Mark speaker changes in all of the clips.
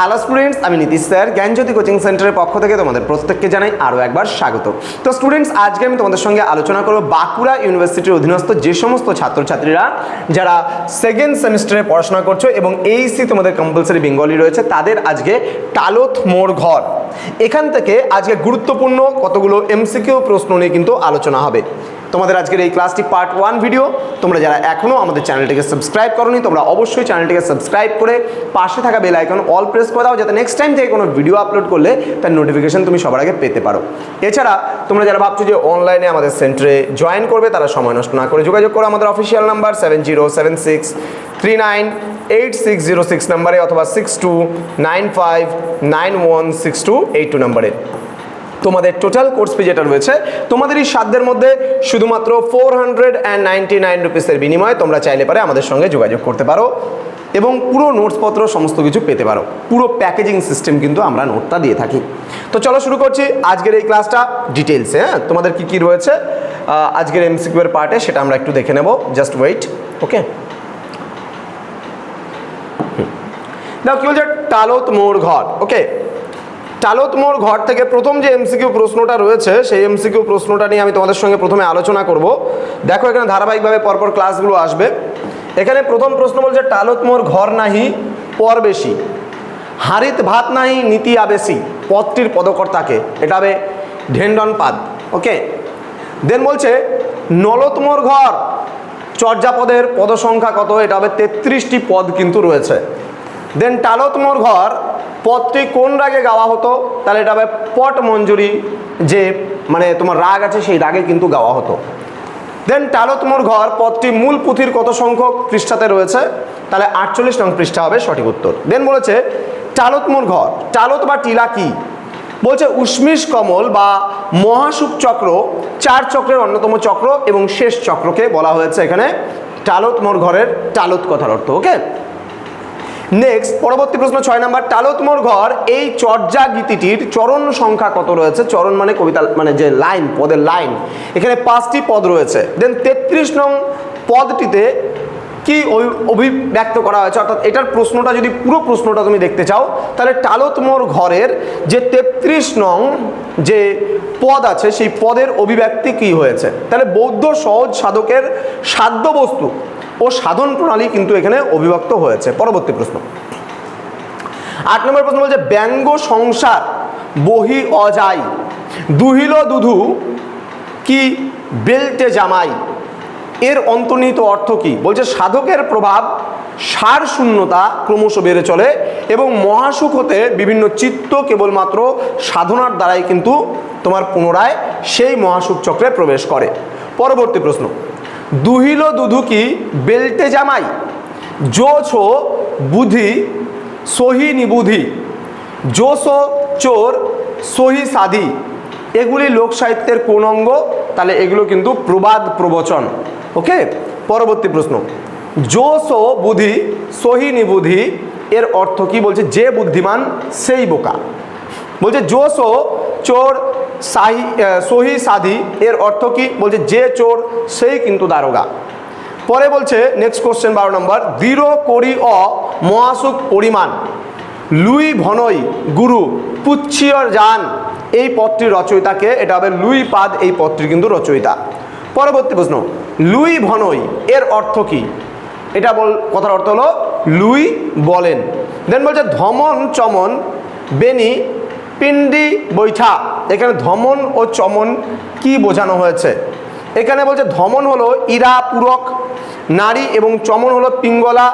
Speaker 1: Hello students আমি Nitish sir, জ্ঞানজ্যোতি coaching সেন্টারের পক্ষ থেকে তোমাদের প্রত্যেককে জানাই আরও একবার স্বাগত। তো স্টুডেন্টস আজকে আমি তোমাদের সঙ্গে আলোচনা করব বাঁকুড়া ইউনিভার্সিটির অধীনস্থ যে সমস্ত ছাত্রছাত্রীরা যারা সেকেন্ড সেমিস্টারে পড়াশোনা করছ এবং এইসি তোমাদের কম্পালসারি বেঙ্গলি রয়েছে, তাদের আজকে টালত মোড় ঘর। এখান থেকে আজকে গুরুত্বপূর্ণ কতগুলো এমসিকিউ প্রশ্ন নিয়ে কিন্তু আলোচনা হবে। তোমাদের আজকের এই ক্লাসটি পার্ট ওয়ান ভিডিও তোমরা যারা এখনও আমাদের চ্যানেলটিকে সাবস্ক্রাইব করনি, তোমরা অবশ্যই চ্যানেলটিকে সাবস্ক্রাইব করে পাশে থাকা বেল আইকন অল প্রেস করে দাও, যাতে নেক্সট টাইম থেকে কোনো ভিডিও আপলোড করলে তার নোটিফিকেশন তুমি সবার আগে পেতে পারো। এছাড়া, তোমরা যারা ভাবছ যে অনলাইনে আমাদের সেন্টারে জয়েন করবে, তারা সময় নষ্ট না করে যোগাযোগ করো আমাদের official number seven zero seven six three nine eight six zero six নাম্বারে অথবা six two nine five nine one six two eight two নাম্বারে তোমাদের টোটাল কোর্স ফি যেটা রয়েছে তোমাদের এই সাধ্যের মধ্যে শুধুমাত্র four hundred and ninety nine রুপিসের বিনিময়ে তোমরা চাইলে পারে আমাদের সঙ্গে যোগাযোগ করতে পারো এবং পুরো নোটসপত্র সমস্ত কিছু পেতে পারো। পুরো প্যাকেজিং সিস্টেম কিন্তু আমরা নোটটা দিয়ে থাকি। তো চলো শুরু করছি আজকের এই ক্লাসটা ডিটেলসে হ্যাঁ? তোমাদের কি কি রয়েছে? আজকের এমসিকিউ এর পার্টে সেটা আমরা একটু দেখে নেব। জাস্ট ওয়েট ওকে দেখো কি বলছে? টালত মোড় ঘর ওকে টালত মোড় ঘর থেকে প্রথম যে এমসিকিউ প্রশ্নটা রয়েছে, সেই এমসিকিউ প্রশ্নটা নিয়ে আমি তোমাদের সঙ্গে প্রথমে আলোচনা করব। দেখো এখানে ধারাবাহিকভাবে পরপর ক্লাসগুলো আসবে। এখানে প্রথম প্রশ্ন বলছে টালত মোড় ঘর নাহি, পর বেশি। হারিত ভাত নাহি, নীতি আবেশি। পদটির পদকর্তাকে। এটা হবে ঢেন্ডন পাদ, ওকে? দেন বলছে নলতমোর ঘর, চর্যাপদের পদসংখ্যা কত? এটা হবে তেত্রিশটি পদ কিন্তু রয়েছে। দেন টালতমোর ঘর পদটি কোন রাগে গাওয়া হতো? তাহলে এটা হবে পট মঞ্জুরি, যে মানে তোমার রাগ আছে সেই রাগে কিন্তু গাওয়া হতো। দেন টালতমোর ঘর, পদটি মূল পুঁথির কত সংখ্যক পৃষ্ঠাতে রয়েছে? তাহলে আটচল্লিশ নং পৃষ্ঠা হবে সঠিক উত্তর। দেন বলেছে টালতমোর ঘর, টালত বা টিলা কি? বলছে উষ্মিস কমল বা মহাসুখ চক্র, চার চক্রের অন্যতম চক্র এবং শেষ চক্রকে বলা হয়েছে এখানে। টালত মোর ঘরের টালত কথার অর্থ ওকে নেক্সট পরবর্তী প্রশ্ন ছয় নাম্বার। টালত মোর ঘর, এই চর্যা গীতিটির চরণ সংখ্যা কত রয়েছে? চরণ মানে কবিতা মানে যে লাইন, পদের লাইন। এখানে পাঁচটি পদ রয়েছে। দেন তেত্রিশ নং পদটিতে কি অভি- অভিব্যক্ত করা হয়েছে? অর্থাৎ এটার প্রশ্নটা যদি পুরো প্রশ্নটা তুমি দেখতে চাও, তাহলে টালত মোর ঘরের যে তেত্রিশ নং যে পদ আছে, সেই পদের অভিব্যক্তি কি হয়েছে? তাহলে বৌদ্ধ সহজ সাধকের সাধ্য বস্তু সাধন প্রণালী কিন্তু এখানে অভিব্যক্ত হয়েছে। পরবর্তী প্রশ্ন। আট নম্বর প্রশ্ন বলছে, ব্যঙ্গ সংসার বহি অজাই, দুহিল দুধু কি বেল্টে জামাই, এর অন্তর্নিহিত অর্থ কি? বলছে, সাধকের প্রভাব সার শূন্যতা ক্রমশ বেড়ে চলে এবং মহাসুখ হতে বিভিন্ন চিত্ত কেবলমাত্র সাধনার দ্বারাই কিন্তু তোমার পুনরায় সেই মহাসুখ চক্রে প্রবেশ করে। পরবর্তী প্রশ্ন। দুহিল দুধু কি বেল্টে জামাই জো ছো বুধি সহি নিবুধি, জোসো চোর সহি সাধি। এগুলি লোক সাহিত্যের কোন অঙ্গ? তাহলে এগুলো কিন্তু প্রবাদ প্রবচন। ওকে? পরবর্তী প্রশ্ন। জোসো বুধি সহি নিবুধি, এর অর্থ কি? বলছে যে বুদ্ধিমান সেই বোকা। বলছে জোসো চোর সাহি সহি সাধি, এর অর্থ কি? বলছে, যে চোর, সেই কিন্তু দারোগা। পরে বলছে নেক্সট কোশ্চেন বারো নম্বর, দৃঢ় করি অ, মহাসুখ পরিমাণ। লুই ভনই, গুরু, পুচ্ছিয়র যান এই পত্রীর রচয়িতাকে, এটা হবে লুই পাদ, এই পত্রীর কিন্তু রচয়িতা। পরবর্তী প্রশ্ন, লুই ভনই, এর অর্থ কি? এটা বল, কথার অর্থ হলো, লুই বলেন। দেন বলছে, ধমন চমন বেনি পিন্ডি বৈঠা। এখানে ধমন ও চমন কি বোঝানো হয়েছে? এখানে বলছে ধমন হলো ইরা পূরক নারী এবং চমন হলো পিঙ্গলা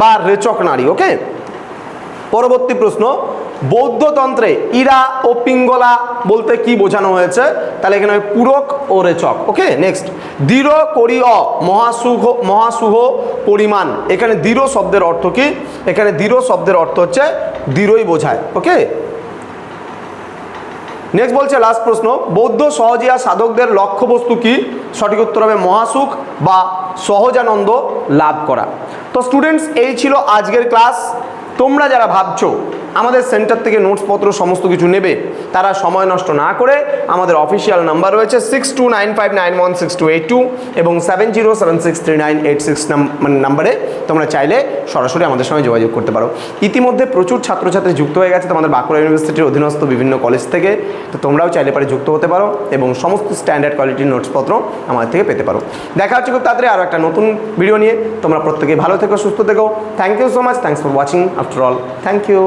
Speaker 1: বা রেচক নারী, ওকে? পরবর্তী প্রশ্ন বৌদ্ধতন্ত্রে ইরা ও পিঙ্গলা বলতে কি বোঝানো হয়েছে? তাহলে এখানে পূরক ও রেচক, ওকে? নেক্সট দৃঢ় করি অ মহাসুহ মহাসুহ পরিমাণ। এখানে দৃঢ় শব্দের অর্থ কি? এখানে দৃঢ় শব্দের অর্থ হচ্ছে দৃঢ়ই বোঝায়, ওকে? নেক্সট বলছে লাস্ট প্রশ্ন, বৌদ্ধ সহজিয়া সাধকদের লক্ষ্যবস্তু কি? সঠিক উত্তর হবে মহাসুখ বা সহজানন্দ লাভ করা। তো স্টুডেন্টস এই ছিল আজকের ক্লাস তোমরা যারা ভাবছ আমাদের সেন্টার থেকে নোটসপত্র সমস্ত কিছু নেবে। তারা সময় নষ্ট না করে আমাদের অফিসিয়াল নাম্বার রয়েছে six two nine five nine one six two eight two এবং seven zero seven six three nine eight six নাম্বারে তোমরা চাইলে সরাসরি আমাদের সঙ্গে যোগাযোগ করতে পারো। ইতিমধ্যে প্রচুর ছাত্রছাত্রী যুক্ত হয়ে গেছে তোমাদের বাঁকুড়া ইউনিভার্সিটির অধীনস্থ বিভিন্ন কলেজ থেকে। তো তোমরাও চাইলে পারে যুক্ত হতে পারো এবং সমস্ত স্ট্যান্ডার্ড কোয়ালিটির নোটসপত্র আমাদের থেকে পেতে পারো। দেখা হচ্ছে খুব তাড়াতাড়ি আরও একটা নতুন ভিডিও নিয়ে। তোমরা প্রত্যেকে ভালো থেকো, সুস্থ থেকো। Thank you so much thanks for watching after all thank you